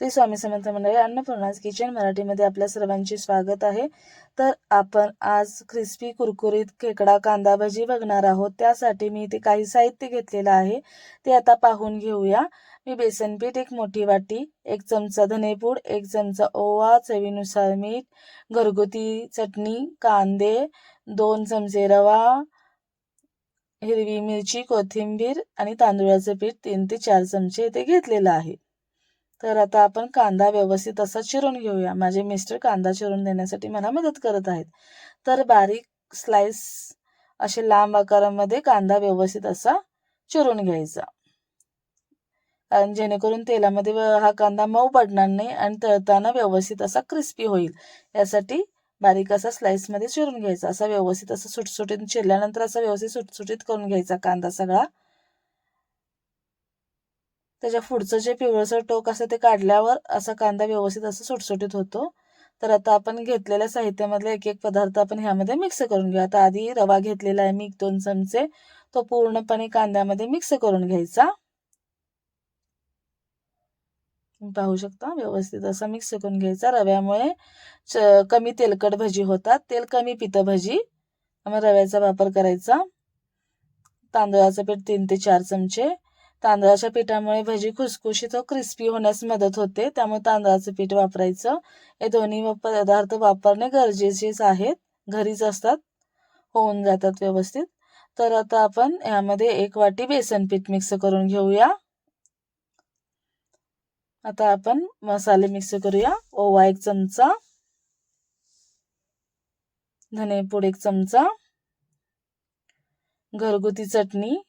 श्री स्वामी समर्थ मंडळी अन्नपूर्णाज किचन मराठीमध्ये आपल्या सर्वांचे स्वागत आहे. तर आपण आज क्रिस्पी कुरकुरीत खेकडा कांदा भजी बघणार आहोत. त्यासाठी मी इथे काही साहित्य घेतलेलं आहे. ते आता पाहून घेऊया. मी बेसन पीठ एक मोठी वाटी एक चमचा धनेपूड एक चमचा ओवा चवीनुसार मीठ घरगुती चटणी कांदे दोन चमचे रवा हिरवी मिरची कोथिंबीर आणि तांदूळाचं पीठ तीन ते चार चमचे इथे घेतलेलं आहे. तर आता आपण कांदा व्यवस्थित असा चिरून घेऊया. माझे मिस्टर कांदा चिरून देण्यासाठी मला मदत करत आहेत. तर बारीक स्लाइस असे लांब आकारामध्ये कांदा व्यवस्थित असा चिरून घ्यायचा. कारण जेणेकरून तेलामध्ये हा कांदा मऊ पडणार नाही आणि तळताना व्यवस्थित असा क्रिस्पी होईल. यासाठी बारीक असा स्लाइसमध्ये चिरून घ्यायचा. असा व्यवस्थित असा सुटसुटीत चिरल्यानंतर असा व्यवस्थित सुटसुटीत करून घ्यायचा कांदा सगळा. त्याच्या पुढचं जे पिवळसर टोक असतं ते काढल्यावर असा कांदा व्यवस्थित असं सुटसुटीत होतो. तर आता आपण घेतलेल्या साहित्यामधले एक एक पदार्थ आपण ह्यामध्ये मिक्स करून घेऊ. आता आधी रवा घेतलेला आहे मी दोन चमचे. तो पूर्णपणे कांद्यामध्ये मिक्स करून घ्यायचा. पाहू शकता व्यवस्थित असा मिक्स करून घ्यायचा. रव्यामुळे कमी तेलकट भजी होतात. तेल कमी पितं भजी. मग रव्याचा वापर करायचा. तांदळाचं पीठ तीन ते चार चमचे. तांदळाच्या पिठामुळे भजी खुसखुशीत व क्रिस्पी होण्यास मदत होते. त्यामुळे तांदळाचं पीठ वापरायचं. हे दोन्ही पदार्थ वापरणे गरजेचेच आहेत. घरीच असतात. होऊन जातात व्यवस्थित. तर आता आपण यामध्ये एक वाटी बेसन पीठ मिक्स करून घेऊया. आता आपण मसाले मिक्स करूया. ओवा एक चमचा. धनेपूड एक चमचा. घरगुती चटणी.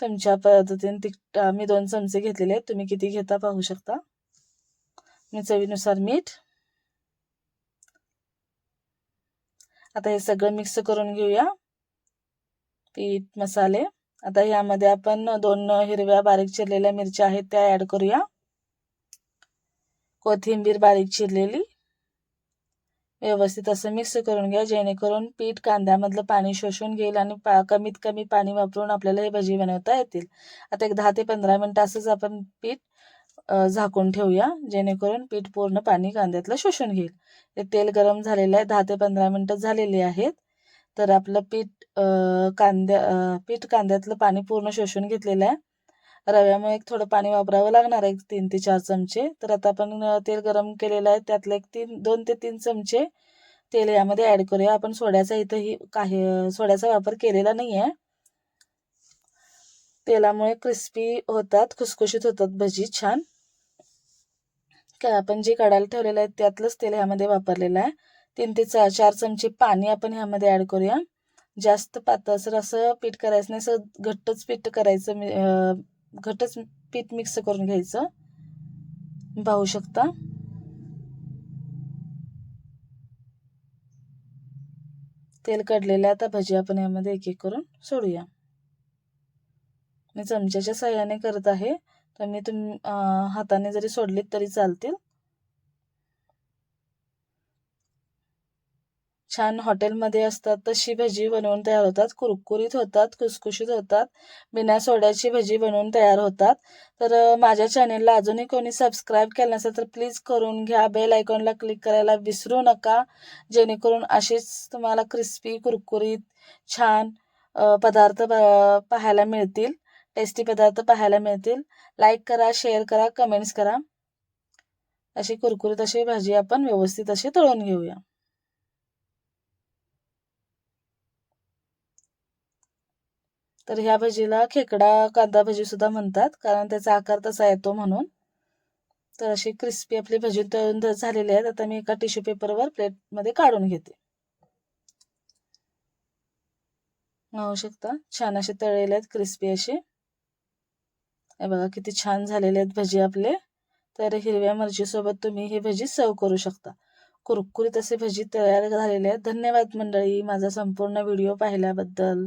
तुमच्या पद्धतीने तिखट मी दोन चमचे घेतलेले आहेत. तुम्ही किती घेता पाहू शकता. मी चवीनुसार मीठ. आता हे सगळं मिक्स करून घेऊया. पीठ मसाले. आता यामध्ये आपण दोन हिरव्या बारीक चिरलेल्या मिरच्या आहेत त्या ॲड करूया. कोथिंबीर बारीक चिरलेली. व्यवस्थित असं मिक्स करून घ्या जेणेकरून पीठ कांद्यामधलं पाणी शोषून घेईल आणि पा कमीत कमी पाणी वापरून आपल्याला हे भजी बनवता येतील. आता एक दहा ते पंधरा मिनटं असंच आपण पीठ झाकून ठेवूया जेणेकरून पीठ पूर्ण पाणी कांद्यातलं शोषून घेईल. ते तेल गरम झालेलं आहे दहा ते पंधरा मिनटं झालेली आहेत. तर आपलं पीठ कांद्या पीठ कांद्यातलं पाणी पूर्ण शोषून घेतलेलं आहे. रव्यामुळे एक थोडं पाणी वापरावं लागणार आहे तीन ते चार चमचे. तर आता आपण तेल गरम केलेलं आहे त्यातलं एक तीन दोन ते तीन चमचे तेल यामध्ये ॲड करूया. आपण सोड्याचा इथंही काही सोड्याचा वापर केलेला नाही आहे तेलामुळे क्रिस्पी होतात खुसखुशीत होतात भजी छान. काय आपण जे काढायला ठेवलेलं आहे त्यातलंच तेल ह्यामध्ये वापरलेलं आहे. तीन ते चार चार चमचे पाणी आपण ह्यामध्ये ॲड करूया. जास्त पातळसर असं पीठ करायचं नाही असं घट्टच पीठ करायचं घटच पीठ मिक्स करून घ्यायचं. पाहू शकता. तेल काढलेलं आता भजी आपण यामध्ये एक एक करून सोडूया. मी चमच्याच्या सहाय्याने करत आहे. तर मी तुम हाताने जरी सोडलीत तरी चालतील. छान हॉटेलमध्ये असतात तशी भजी बनवून तयार होतात. कुरकुरीत होतात खुसखुशीत होतात. बिना सोड्याची भजी बनवून तयार होतात. तर माझ्या चॅनेलला अजूनही कोणी सबस्क्राईब केलं नसेल तर प्लीज करून घ्या. बेल आयकॉनला क्लिक करायला विसरू नका. जेणेकरून असेच तुम्हाला क्रिस्पी कुरकुरीत छान पदार्थ पाहायला मिळतील. टेस्टी पदार्थ पाहायला मिळतील. लाईक करा शेअर करा कमेंट्स करा. अशी कुरकुरीत अशी भाजी आपण व्यवस्थित अशी तळून घेऊया. तर ह्या भजीला खेकडा कांदा भजी सुद्धा म्हणतात कारण त्याचा आकार तसा येतो म्हणून. तर अशी क्रिस्पी आपली भजी तळून झालेली आहेत आता मी एका टिश्यू पेपरवर प्लेटमध्ये काढून घेते. पाहू शकता? छान असे तळलेले आहेत क्रिस्पी असे. हे बघा किती छान झालेले आहेत भजी आपले. तर हिरव्या मिरचीसोबत तुम्ही ही भजी सर्व करू शकता. कुरकुरीत असे भजी तयार झालेले आहेत. धन्यवाद मंडळी माझा संपूर्ण व्हिडिओ पाहिल्याबद्दल.